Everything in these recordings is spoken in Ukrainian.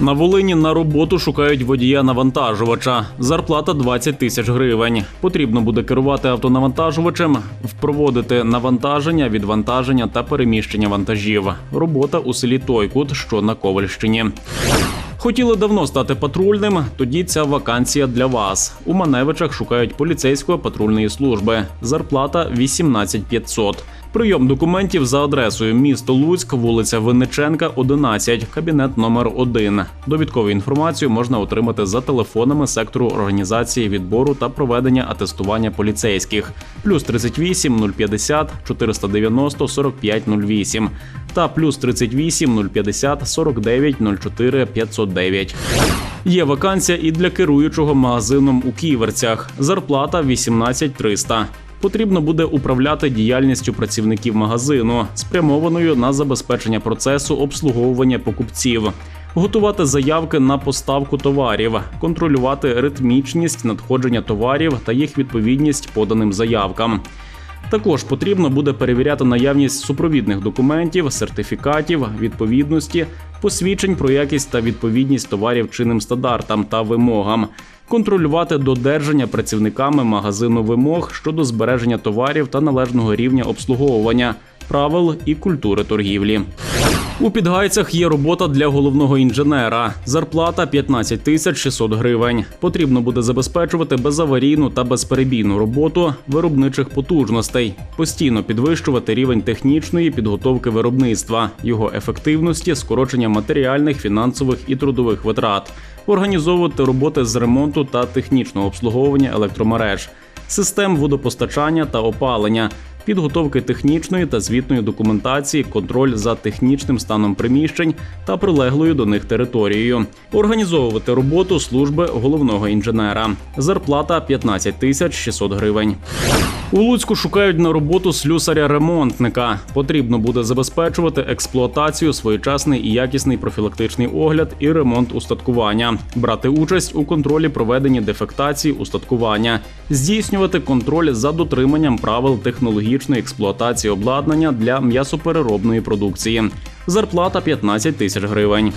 На Волині на роботу шукають водія навантажувача. Зарплата 20 тисяч гривень. Потрібно буде керувати автонавантажувачем, впроводити навантаження, відвантаження та переміщення вантажів. Робота у селі Тойкут, що на Ковальщині. Хотіли давно стати патрульним, тоді ця вакансія для вас. У Маневичах шукають поліцейської патрульної служби. Зарплата 18 500. Прийом документів за адресою місто Луцьк, вулиця Винниченка, 11, кабінет номер 1. Довідкову інформацію можна отримати за телефонами сектору організації відбору та проведення атестування поліцейських плюс 38 050 490 45 08 та плюс 38 050 49 04 509. Є вакансія і для керуючого магазином у Ківерцях. Зарплата 18 300. Потрібно буде управляти діяльністю працівників магазину, спрямованою на забезпечення процесу обслуговування покупців, готувати заявки на поставку товарів, контролювати ритмічність надходження товарів та їх відповідність поданим заявкам. Також потрібно буде перевіряти наявність супровідних документів, сертифікатів, відповідності, посвідчень про якість та відповідність товарів чинним стандартам та вимогам, контролювати додержання працівниками магазину вимог щодо збереження товарів та належного рівня обслуговування, правил і культури торгівлі. У підгайцях є робота для головного інженера. Зарплата 15 тисяч 600 гривень. Потрібно буде забезпечувати безаварійну та безперебійну роботу виробничих потужностей, постійно підвищувати рівень технічної підготовки виробництва, його ефективності, скорочення матеріальних, фінансових і трудових витрат, організовувати роботи з ремонту та технічного обслуговування електромереж, систем водопостачання та опалення підготовки технічної та звітної документації, контроль за технічним станом приміщень та прилеглою до них територією, організовувати роботу служби головного інженера. Зарплата 15 тисяч 600 гривень. У Луцьку шукають на роботу слюсаря-ремонтника. Потрібно буде забезпечувати експлуатацію, своєчасний і якісний профілактичний огляд і ремонт устаткування, брати участь у контролі проведення дефектації устаткування, здійснювати контроль за дотриманням правил технологічної експлуатації обладнання для м'ясопереробної продукції. Зарплата 15 тисяч гривень.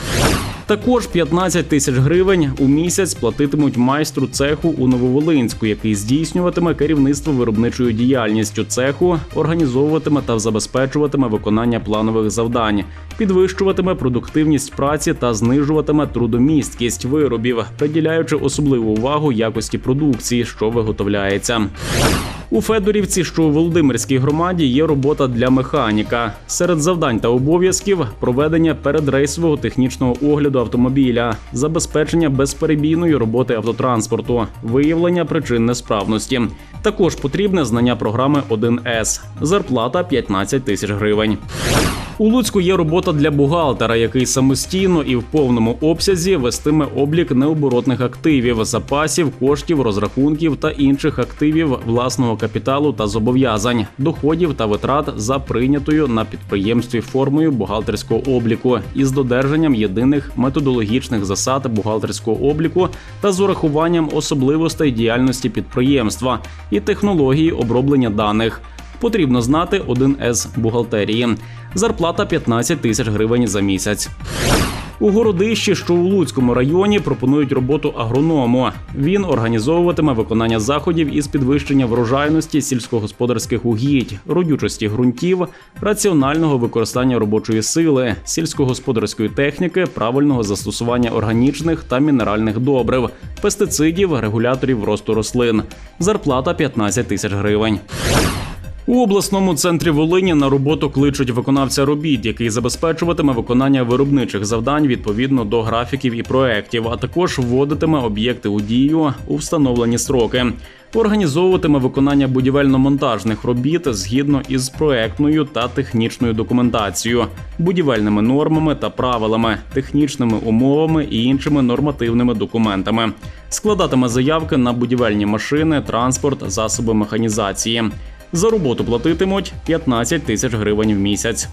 Також 15 тисяч гривень у місяць платитимуть майстру цеху у Нововолинську, який здійснюватиме керівництво виробничою діяльністю цеху, організовуватиме та забезпечуватиме виконання планових завдань, підвищуватиме продуктивність праці та знижуватиме трудомісткість виробів, приділяючи особливу увагу якості продукції, що виготовляється. У Федорівці, що у Володимирській громаді, є робота для механіка. Серед завдань та обов'язків проведення передрейсового технічного огляду автомобіля, забезпечення безперебійної роботи автотранспорту, виявлення причин несправності. Також потрібне знання програми 1С. Зарплата 15 тисяч гривень. У Луцьку є робота для бухгалтера, який самостійно і в повному обсязі вестиме облік необоротних активів, запасів, коштів, розрахунків та інших активів власного капіталу та зобов'язань, доходів та витрат за прийнятою на підприємстві формою бухгалтерського обліку із додержанням єдиних методологічних засад бухгалтерського обліку та з урахуванням особливостей діяльності підприємства і технології оброблення даних. Потрібно знати 1С бухгалтерії. Зарплата 15 тисяч гривень за місяць. У городищі, що у Луцькому районі, пропонують роботу агроному. Він організовуватиме виконання заходів із підвищення врожайності сільськогосподарських угідь, родючості ґрунтів, раціонального використання робочої сили, сільськогосподарської техніки, правильного застосування органічних та мінеральних добрив, пестицидів, регуляторів росту рослин. Зарплата 15 тисяч гривень. У обласному центрі Волині на роботу кличуть виконавця робіт, який забезпечуватиме виконання виробничих завдань відповідно до графіків і проєктів, а також вводитиме об'єкти у дію у встановлені строки. Організовуватиме виконання будівельно-монтажних робіт згідно із проектною та технічною документацією, будівельними нормами та правилами, технічними умовами і іншими нормативними документами. Складатиме заявки на будівельні машини, транспорт, засоби механізації. За роботу платитимуть 15 тисяч гривень в місяць.